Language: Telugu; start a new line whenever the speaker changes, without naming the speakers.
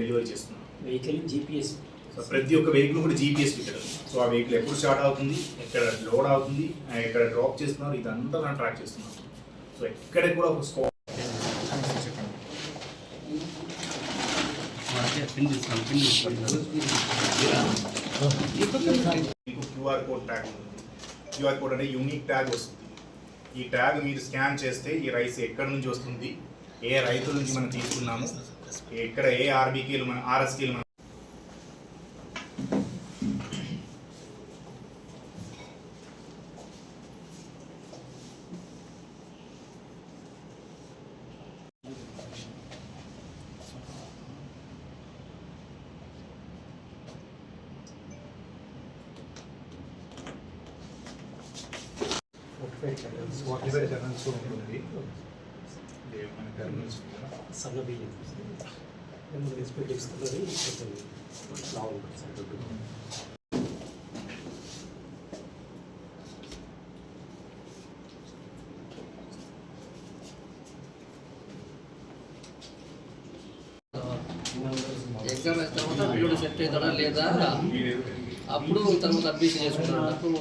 డెలివరీ చేస్తున్నాం.
వెహికల్ జీపీఎస్
సో ప్రతి ఒక్క వెహికల్ కూడా జీపీఎస్ ఫిట్టెడ్ సో ఆ వెహికల్ ఎప్పుడు స్టార్ట్ అవుతుంది ఎక్కడ లోడ్ అవుతుంది ఎక్కడ డ్రాప్ చేస్తున్నారు ఇదంతా మనం ట్రాక్ చేస్తున్నాం. సో ఎక్కడ కూడా ఒక మీకు క్యూఆర్ కోడ్ ట్యాగ్ ఉంటుంది. క్యూఆర్ కోడ్ అంటే యూనిక్ ట్యాగ్ వస్తుంది. ఈ ట్యాగ్ మీరు స్కాన్ చేస్తే ఈ రైస్ ఎక్కడి నుంచి వస్తుంది ఏ రైతుల నుంచి మనం తీసుకున్నాము ఎక్కడ ఏ ఆర్బీకేలు మన ఆర్ఎస్కేలు మనం
ఫార్టీ ఛానల్స్ ఉంటుంది ఇది మన టెర్మినల్స్ కూడా
సన్న బియ్యం రెస్పెక్ట్ ఇస్తున్నది కొంచెం లావు ఉంటుంది సార్ దొడ్డు.
ఎగ్జామ్ అయిన తర్వాత పిల్లడు సెట్ అవుతాడా లేదా? అప్పుడు తర్వాత అడ్మిషన్ చేసుకుంటాడు? అప్పుడు